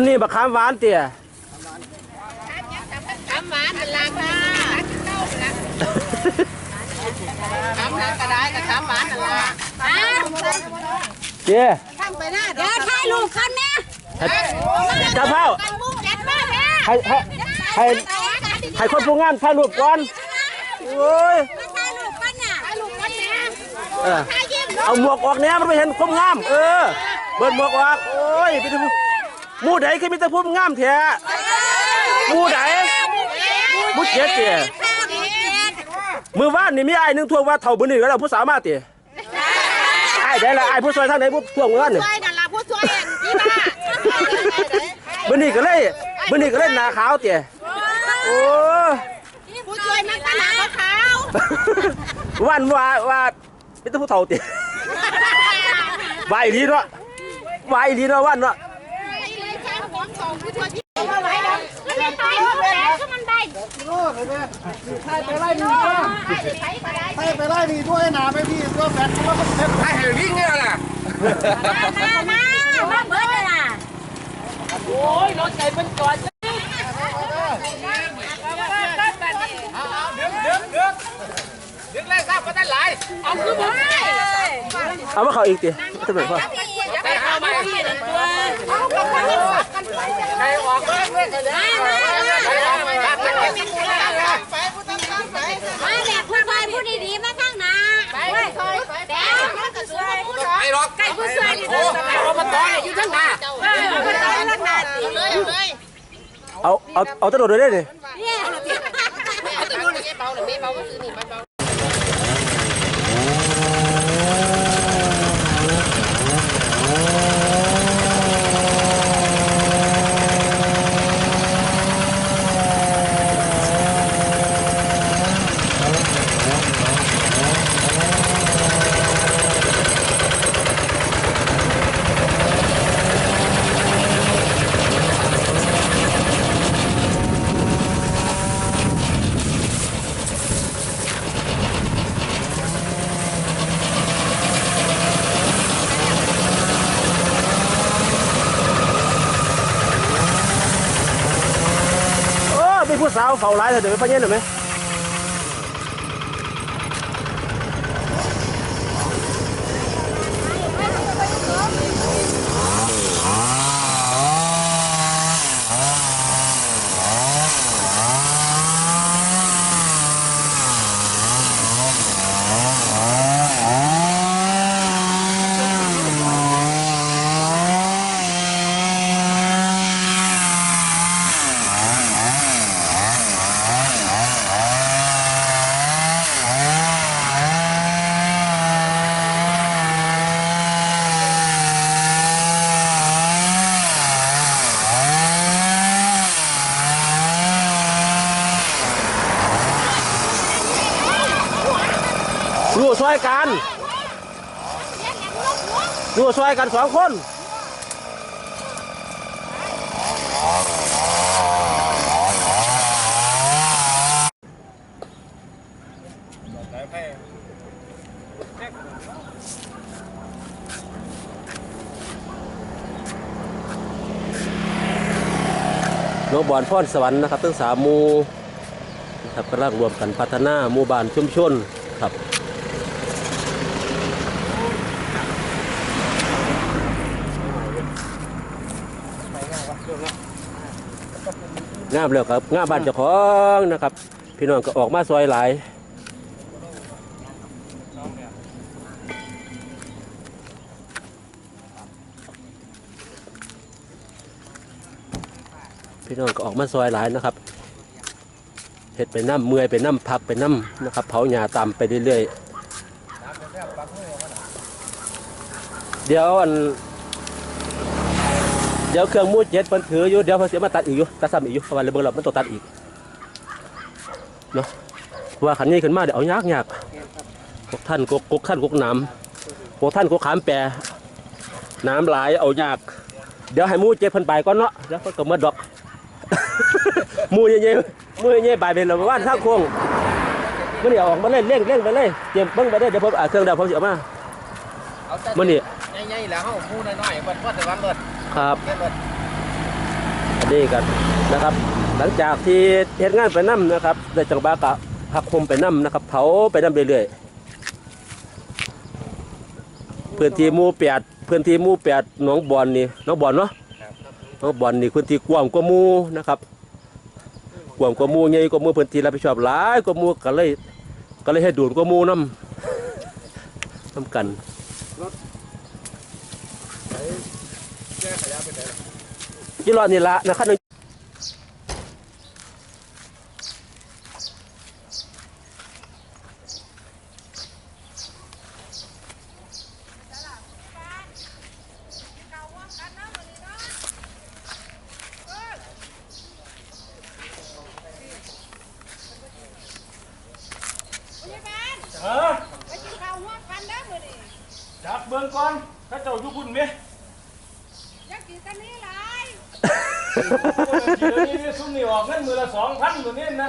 นนี้บักขามหวานเตี่ยคำหวานเป็นราค่ะขาคำนั้นก็ได้กับคำหวานนั่นละเตี่ยทำไปหน้าเดี๋ยวถ่ายรูปกันนะจ้าเฝ้าให้ให้ให้ให้คนผู้งานถ่ายรูปก่อนโอ้ยเอาหมวกออกแหน่มันไม่เห็นความงาม เออ เบิดหมวกออก โอ้ยพี่ตะพู หมู่ใดคือมีแต่พูดงามแท้หมู่ใดหมู่เจ็ดเตี่ยมือว่านนี่มีไอ้ายหนึงทวงว่าเท่าบุญนี่แล้วเราผู้สามารถเตี่ยไอ้ายได้ละไอ้ายผู้ช่วยทางไหนผู้ทวงเงินนี่ช่วยนั่นละผู้ช่วยเองพี่บ้าบุญนี่ก็เลยบุญนี่ก็เลยหนาขาวเตี่ยโอ้ผู้ช่วยมันตลาดขาววันว่าว่าเป็นตัวผู้เฒ่าเตี่ยวายดีเนาะวายดีเนาะวันเนาะผู้ช่วยพี่มา ไว้แล้วมันถ่ายรูปแล้วก็มันได้ให้ไปไล่นี่ด้วยให้ไปไล่นี่ด้วยนะไปพี่ตัวแฟนว่ามันเซ็ตให้เห็นวิ่งเนี่ยนะมามามาเบิดเลยล่ะดึงเลยทราบว่าได้หลายเอามาเขาอีกเตี่ยจะเป็นพ่อได้เข้ามาใครออก เบิ้งเลยใครออกไปตัดไปมีกูแล้วมาแบบผู้ชายผู้ดีๆมาข้างหน้าไปแต่ไอ้หรอกไก่ผู้ช่วยนี่โอ้เอามาต่ออยู่ทั้งหน้าเอาเอาเอาตะโดดเลยได้เลยเนี่ยเอาตัวนู้นเลยเบาหรือไม่เบาก็คือนี่มันเบา โอ้เป็นผู้สาวเฝ้าร้ายเดี๋ยวไปพะเย็นหน่อยไหมอยู่ซอยกันอยู่ซอยกันสองคนน้องบอลพรสวรรค์นะครับทั้งสามมูนะครับกำลังรวมกันพัฒนาหมู่บ้านชุมชนครับ งามแล้วครับงามบ้านเจ้าของนะครับ พี่น้องก็ออกมาซอยหลายพี่น้องก็ออกมาซอยหลายนะครับเห็ดไปน้ำเมื่อยไปน้ำพักไปน้ำนะครับ เผาหญ้าตามไปเรื่อยๆเดี๋ยวอัน เดี๋ยวเครื่องมูดเจ็ดเพิ่นถืออยู่เดี๋ยวเพิ่นเสียมาตัดอีกอยู่ตัดซ้ำอีกอยู่เพราะว่าระเบิดเรามันต้องตัดอีกเนาะเพราะว่าขันนี้ขึ้นมาเดี๋ยวเอายากยากพวกท่านกกกกท่านกกน้ำพวกท่านกกขามแปรน้ำหลายเอายาก เดี๋ยวให้หมูเจ็บเพิ่นไปก่อนเนาะเดี๋ยวเพิ่นก็หมดดอกหมูเย่ๆหมูเย่ๆไปเป็นระว่านทางโค้งมันนี่เอาออกมาเล่นเร่งเร่งไปเลยเจ็บเบิ่งไปเลยเดี๋ยวผมอ่าเครื่องดาวผมสิเอามาเอาแต่มันนี่ใหญ่ๆแล้วเขาพูดน้อยๆเปิดว่าแต่วันเปิด ครับเปิดนี่กันนะครับ หลังจากที่เฮ็ดงานไปนํนะครับได้จังบากะพักคมไปนํนะครับเผาไปนํเรื่อยๆพื้นที่หมู่แปดพื้นที่หมู่แปดหนองบอนนี่หนองบอนเนาะหนองบอนนี่พื้นที่กว้างกว่าหมู่นะครับกว้างกว่าหมู่ใหญ่กว่าหมู่พื้นที่รับผิดชอบหลายกว่าหมู่ก็เลยก็เลยให้ดูดกว่าหมู่นํนํกัน ยี่รอนี่ละนะครับหนึ่งเออจับเบิ่งก่อนถ้าเจ้าอยู่พุ่นไหม เดี๋ยวนี้ซุ่มนี่ออกเงินมือละสองพันตัวนี้นะ